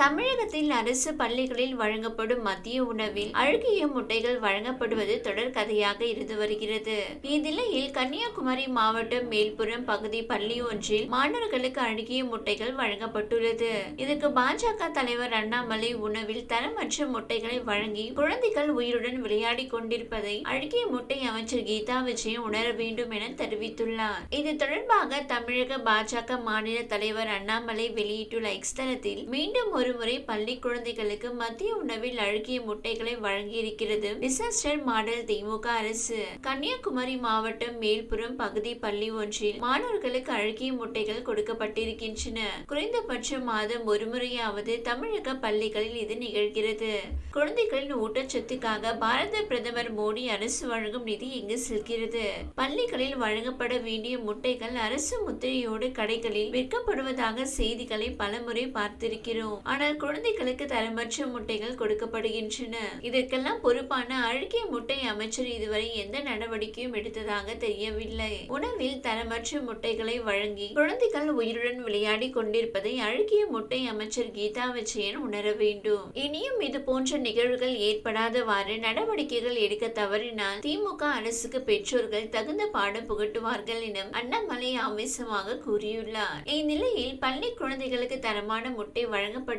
தமிழகத்தில் அரசு பள்ளிகளில் வழங்கப்படும் மதிய உணவில் அழுகிய முட்டைகள் வழங்கப்படுவது தொடர் கதையாக இருந்து வருகிறது. இந்நிலையில் கன்னியாகுமரி மாவட்டம் மேல்புறம் பகுதி பள்ளி ஒன்றில் மாணவர்களுக்கு அழுகிய முட்டைகள் வழங்கப்பட்டுள்ளது. இதற்கு பாஜக தலைவர் அண்ணாமலை உணவில் தரமற்ற முட்டைகளை வழங்கி குழந்தைகள் உயிருடன் விளையாடி கொண்டிருப்பதை அழுகிய முட்டை அமைச்சர் கீதா விஜயன் உணர வேண்டும் என தெரிவித்துள்ளார். இது தொடர்பாக தமிழக பாஜக மாநில தலைவர் அண்ணாமலை வெளியிட்டுள்ள எக்ஸ்தலத்தில் மீண்டும் மீண்டும் ஒருமுறை பள்ளி குழந்தைகளுக்கு மதிய உணவில் அழுகிய முட்டைகளை வழங்கியிருக்கிறது. டிசாஸ்டர் மாடல் திமுக அரசு. கன்னியாகுமரி மாவட்டம் மேல்புறம் பகுதி பள்ளி ஒன்றில் மாணவர்களுக்கு அழுகிய முட்டைகள் கொடுக்கப்பட்டிருக்கின்றன. குறைந்தபட்ச மாதம் ஒருமுறையாவது தமிழக பள்ளிகளில் இது நிகழ்கிறது. குழந்தைகளின் ஊட்டச்சத்துக்காக பாரத பிரதமர் மோடி அரசு வழங்கும் நிதி இங்கு செல்கிறது. பள்ளிகளில் வழங்கப்பட வேண்டிய முட்டைகள் அரசு முத்திரையோடு கடைகளில் விற்கப்படுவதாக செய்திகளை பலமுறை பார்த்திருக்கிறோம். ஆனால் குழந்தைகளுக்கு தரமற்ற முட்டைகள் கொடுக்கப்படுகின்றன. இதற்கெல்லாம் பொறுப்பான அழுகிய முட்டை அமைச்சர் இதுவரை எந்த நடவடிக்கையும் எடுத்ததாக தெரியவில்லை. உணவில் தரமற்ற முட்டைகளை வழங்கி குழந்தைகள் உயிருடன் விளையாடி கொண்டிருப்பதை அழுகிய முட்டை அமைச்சர் கீதா விஜயன் உணர வேண்டும். இனியும் இது போன்ற நிகழ்வுகள் ஏற்படாதவாறு நடவடிக்கைகள் எடுக்க தவறினால் திமுக அரசுக்கு பெற்றோர்கள் தகுந்த பாடம் புகட்டுவார்கள் என அண்ணாமலை ஆவேசமாக கூறியுள்ளார். இந்நிலையில் பள்ளி குழந்தைகளுக்கு தரமான முட்டை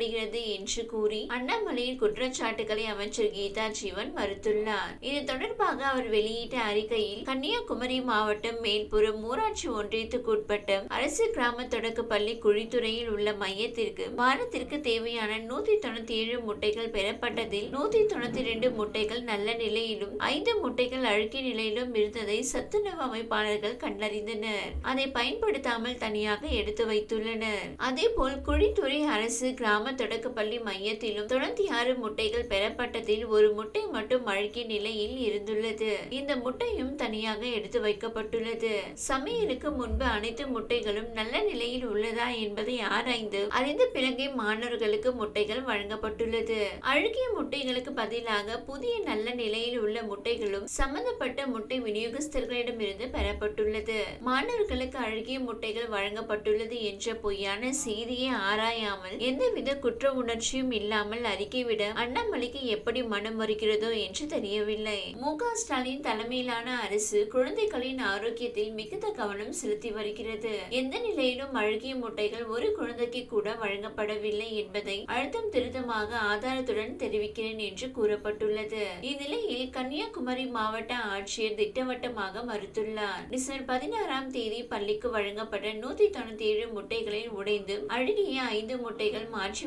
வருகிறது என்று கூறி அண்ணாமலையின் குற்றச்சாட்டுகளை அமைச்சர் கீதா ஜீவன் மறுத்துள்ளார். இது தொடர்பாக அவர் வெளியிட்ட அறிக்கையில் கன்னியாகுமரி மாவட்டம் மேல்புறம் ஊராட்சி ஒன்றியத்துக்குட்பட்ட அரசு கிராம தொடக்க பள்ளி குழித்துறையில் உள்ள மையத்திற்கு வாரத்திற்கு தேவையான நூத்தி தொண்ணூத்தி ஏழு முட்டைகள் பெறப்பட்டதில் நூத்தி தொண்ணூத்தி ரெண்டு முட்டைகள் நல்ல நிலையிலும் ஐந்து முட்டைகள் அழுக்கிய நிலையிலும் இருந்ததை சத்துணவு அமைப்பாளர்கள் கண்டறிந்தனர். அதை பயன்படுத்தாமல் தனியாக எடுத்து வைத்துள்ளனர். அதேபோல் குழித்துறை அரசு கிராம தொடக்கப்பள்ளி மையத்திலும் தொண்ணூத்தி ஆறு முட்டைகள் பெறப்பட்டதில் ஒரு முட்டை மட்டும் அழுகிய நிலையில் இருந்துள்ளது. இந்த முட்டையும் தனியாக எடுத்து வைக்கப்பட்டுள்ளது. சமையலுக்கு முன்பு அனைத்து முட்டைகளும் நல்ல நிலையில் உள்ளதா என்பதை ஆராய்ந்து அறிந்த பிறகே மாணவர்களுக்கு முட்டைகள் வழங்கப்பட்டுள்ளது. அழுகிய முட்டைகளுக்கு பதிலாக புதிய நல்ல நிலையில் உள்ள முட்டைகளும் சம்பந்தப்பட்ட முட்டை விநியோகஸ்தர்களிடமிருந்து பெறப்பட்டுள்ளது. மாணவர்களுக்கு அழுகிய முட்டைகள் வழங்கப்பட்டுள்ளது என்ற பொய்யான செய்தியை ஆராயாமல் எந்தவித குற்ற உணர்ச்சியும் இல்லாமல் அறிக்கைவிட அண்ணாமலைக்கு எப்படி மனம் வருகிறதோ என்று தெரியவில்லை. மு. ஸ்டாலின் தலைமையிலான அரசு குழந்தைகளின் ஆரோக்கியத்தில் மிகுந்த கவனம் செலுத்தி வருகிறது. எந்த நிலையிலும் அழுகிய முட்டைகள் ஒரு குழந்தைக்கு கூட வழங்கப்படவில்லை என்பதை அழுத்தம் திருத்தமாக ஆதாரத்துடன் தெரிவிக்கிறேன் என்று கூறப்பட்டுள்ளது. இந்நிலையில் கன்னியாகுமரி மாவட்ட ஆட்சியர் திட்டவட்டமாக மறுத்துள்ளார். டிசம்பர் பதினாறாம் தேதி பள்ளிக்கு வழங்கப்பட்ட நூத்தி தொண்ணூத்தி ஏழு முட்டைகளில் உடைந்து அழுகிய ஐந்து முட்டைகள் மாற்றி